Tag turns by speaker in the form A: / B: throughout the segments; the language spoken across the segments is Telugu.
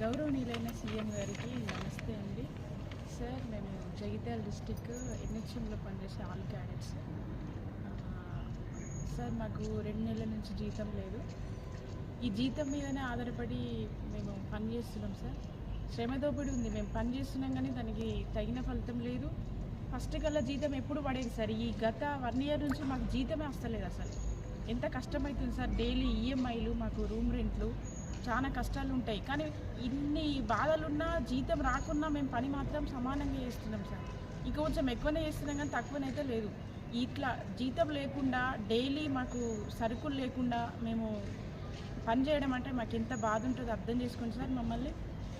A: గౌరవనీయులైన సీఎం గారికి నమస్తే అండి. సార్ మేము జగిత్యాల డిస్టిక్ ఎన్హెచ్ఎంలో పనిచేసే ఆల్ క్యాడెట్స్. సార్ మాకు రెండు నెలల నుంచి జీతం లేదు. ఈ జీతం మీదనే ఆధారపడి మేము పని చేస్తున్నాం సార్. శ్రమ దోపిడీ ఉంది. మేము పని చేస్తున్నాం కానీ దానికి తగిన ఫలితం లేదు. ఫస్ట్ కల్లా జీతం ఎప్పుడు పడేది సార్? ఈ గత వన్ ఇయర్ నుంచి మాకు జీతమే వస్తలేదు అసలు ఎంత కష్టమవుతుంది సార్? డైలీ ఈఎంఐలు మాకు రూమ్ రెంట్లు చాలా కష్టాలు ఉంటాయి కానీ ఇన్ని బాధలున్నా జీతం రాకున్నా మేము పని మాత్రం సమానంగా చేస్తున్నాం సార్. ఇక కొంచెం ఎక్కువనే చేస్తున్నాం కానీ తక్కువనైతే లేదు. ఇట్లా జీతం లేకుండా డైలీ మాకు సరుకులు లేకుండా మేము పని చేయడం అంటే మాకు ఎంత బాధ ఉంటుందో అర్థం చేసుకోండి సార్ మమ్మల్ని.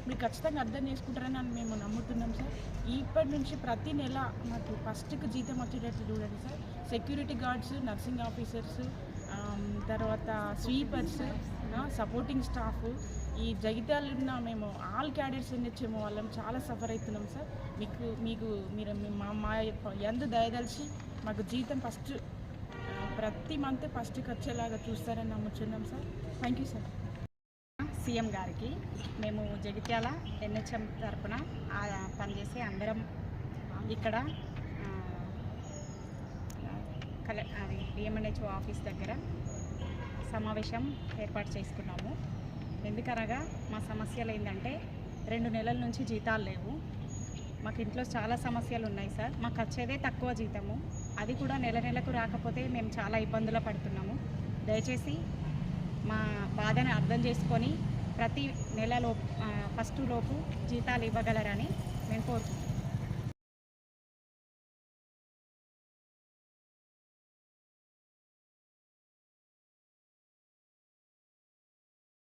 A: మీరు ఖచ్చితంగా అర్థం చేసుకుంటారని అని మేము నమ్ముతున్నాం సార్. ఇప్పటి నుంచి ప్రతి నెల మాకు ఫస్ట్కి జీతం వచ్చేటట్లు చూడండి sir. Security guards nursing officers తర్వాత స్వీపర్స్ సపోర్టింగ్ స్టాఫ్. ఈ జగిత్యాలు ఉన్న మేము ఆల్ క్యాడెట్స్ ఉండొచ్చేమో వాళ్ళం చాలా సఫర్ అవుతున్నాం సార్. మీకు మీకు మీరు మా మా ఎందు దయదలిచి మాకు జీతం ఫస్ట్ ప్రతి మంత్ ఫస్ట్కి వచ్చేలాగా చూస్తారని నమ్ముతున్నాం sir. Thank you sir
B: CM గారికి మేము జగిత్యాల ఎన్హెచ్ఎం తరపున పనిచేసే అందరం ఇక్కడ కల అది డిఎంఎన్హెచ్ఓ ఆఫీస్ దగ్గర సమావేశం ఏర్పాటు చేసుకున్నాము. ఎందుకనగా మా సమస్యలు ఏంటంటే రెండు నెలల నుంచి జీతాలు లేవు. మాకు ఇంట్లో చాలా సమస్యలు ఉన్నాయి సార్. మాకు వచ్చేదే తక్కువ జీతము. అది కూడా నెల నెలకు రాకపోతే మేము చాలా ఇబ్బందులు పడుతున్నాము. దయచేసి మా బాధను అర్థం చేసుకొని ప్రతి నెలలో ఫస్ట్ లోపు జీతాలు ఇవ్వగలరని మేము కోరుకుంటున్నాం